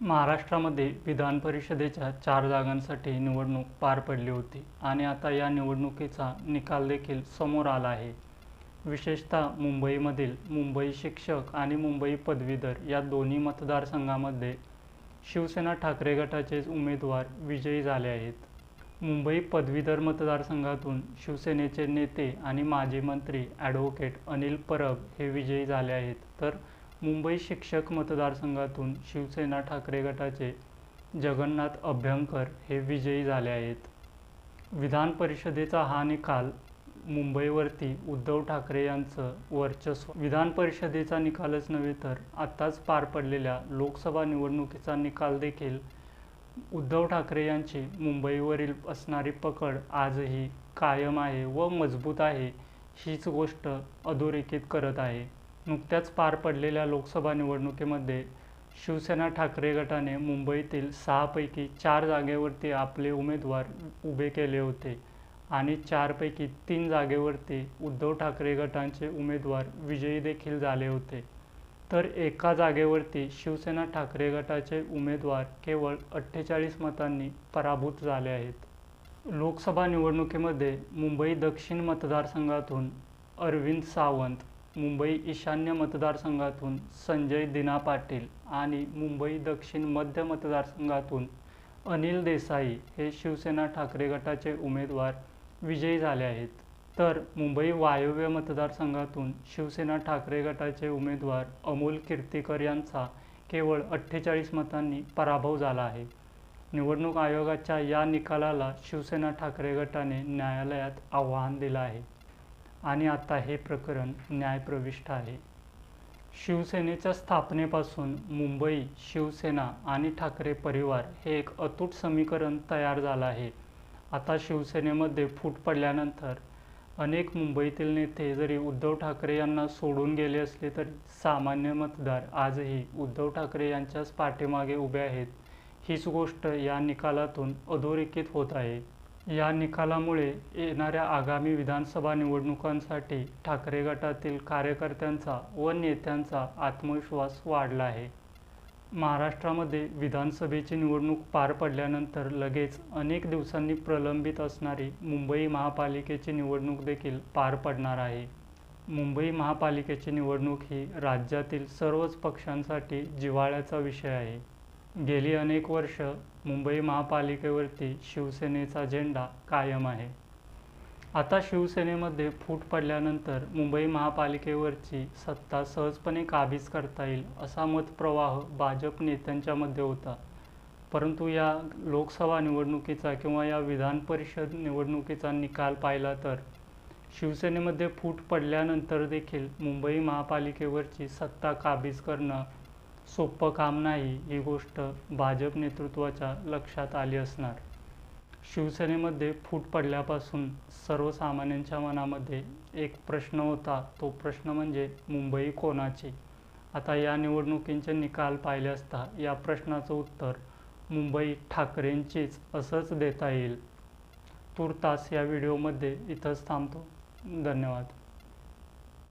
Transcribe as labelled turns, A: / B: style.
A: महाराष्ट्रामध्ये विधान परिषदेच्या चार जागांसाठी निवडणूक पार पडली होती आणि आता या निवडणुकीचा निकाल देखील समोर आला आहे. विशेषतः मुंबईमधील मुंबई शिक्षक आणि मुंबई पदवीधर या दोन्ही मतदारसंघामध्ये शिवसेना ठाकरे गटाचेच उमेदवार विजयी झाले आहेत. मुंबई पदवीधर मतदारसंघातून शिवसेनेचे नेते आणि माजी मंत्री ॲडव्होकेट अनिल परब हे विजयी झाले आहेत. तर मुंबई शिक्षक मतदारसंघातून शिवसेना ठाकरे गटाचे जगन्नाथ अभ्यंकर हे विजयी झाले आहेत. विधान परिषदेचा हा निकाल मुंबईवरती उद्धव ठाकरे यांचं वर्चस्व. विधान परिषदेचा निकालच नव्हे तर आत्ताच पार पडलेल्या लोकसभा निवडणुकीचा निकाल देखील उद्धव ठाकरे यांची मुंबईवरील असणारी पकड आजही कायम आहे व मजबूत आहे हीच गोष्ट अधोरेखित करत आहे. नुकत्याच पार पडलेल्या लोकसभा निवडणुकीमध्ये शिवसेना ठाकरे गटाने मुंबईतील सहापैकी चार जागेवरती आपले उमेदवार उभे केले होते आणि चारपैकी तीन जागेवरती उद्धव ठाकरे गटांचे उमेदवार विजयी देखील झाले होते. तर एका जागेवरती शिवसेना ठाकरे गटाचे उमेदवार केवळ अठ्ठेचाळीस मतांनी पराभूत झाले आहेत. लोकसभा निवडणुकीमध्ये मुंबई दक्षिण मतदारसंघातून अरविंद सावंत मुंबई ईशान्य मतदारसंघातून संजय दिना पाटील आणि मुंबई दक्षिण मध्य मतदारसंघातून अनिल देसाई हे शिवसेना ठाकरे गटाचे उमेदवार विजयी झाले आहेत. तर मुंबई वायव्य मतदारसंघातून शिवसेना ठाकरे गटाचे उमेदवार अमोल कीर्तीकर यांचा केवळ अठ्ठेचाळीस मतांनी पराभव झाला आहे. निवडणूक आयोगाच्या या निकालाला शिवसेना ठाकरे गटाने न्यायालयात आव्हान दिलं आहे. आणि आता हे प्रकरण न्यायप्रविष्ट आहे. शिवसेनेच्या स्थापनेपासून मुंबई शिवसेना आणि ठाकरे परिवार हे एक अतूट समीकरण तयार झालं आहे. आता शिवसेनेमध्ये फूट पडल्यानंतर अनेक मुंबईतील नेते जरी उद्धव ठाकरे यांना सोडून गेले असले तरी सामान्य मतदार आजही उद्धव ठाकरे यांच्याच पाठीमागे उभे आहेत. हीच गोष्ट या निकालातून अधोरेखित होत आहे. या निकालामुळे येणाऱ्या आगामी विधानसभा निवडणुकांसाठी ठाकरे गटातील कार्यकर्त्यांचा व नेत्यांचा आत्मविश्वास वाढला आहे. महाराष्ट्रामध्ये विधानसभेची निवडणूक पार पडल्यानंतर लगेच अनेक दिवसांनी प्रलंबित असणारी मुंबई महापालिकेची निवडणूक देखील पार पडणार आहे. मुंबई महापालिकेची निवडणूक ही राज्यातील सर्वच पक्षांसाठी जिव्हाळ्याचा विषय आहे. गेली अनेक वर्ष मुंबई महापालिकेवरती शिवसेनेचा झेंडा कायम आहे. आता शिवसेनेमध्ये फूट पडल्यानंतर मुंबई महापालिकेवरची सत्ता सहजपणे काबीज करता येईल असा मतप्रवाह भाजप नेत्यांच्यामध्ये होता. परंतु या लोकसभा निवडणुकीचा किंवा या विधान परिषद निवडणुकीचा निकाल पाहिला तर शिवसेनेमध्ये फूट पडल्यानंतर देखील मुंबई महापालिकेवरची सत्ता काबीज करणं सोपं काम नाही ही गोष्ट भाजप नेतृत्वाच्या लक्षात आली असणार. शिवसेनेमध्ये फूट पडल्यापासून सर्वसामान्यांच्या मनामध्ये एक प्रश्न होता तो प्रश्न म्हणजे मुंबई कोणाची? आता या निवडणुकींचे निकाल पाहिले असता या प्रश्नाचं उत्तर मुंबई ठाकरेंचीच असंच देता येईल. तूर्तास या व्हिडिओमध्ये इथंच थांबतो. धन्यवाद.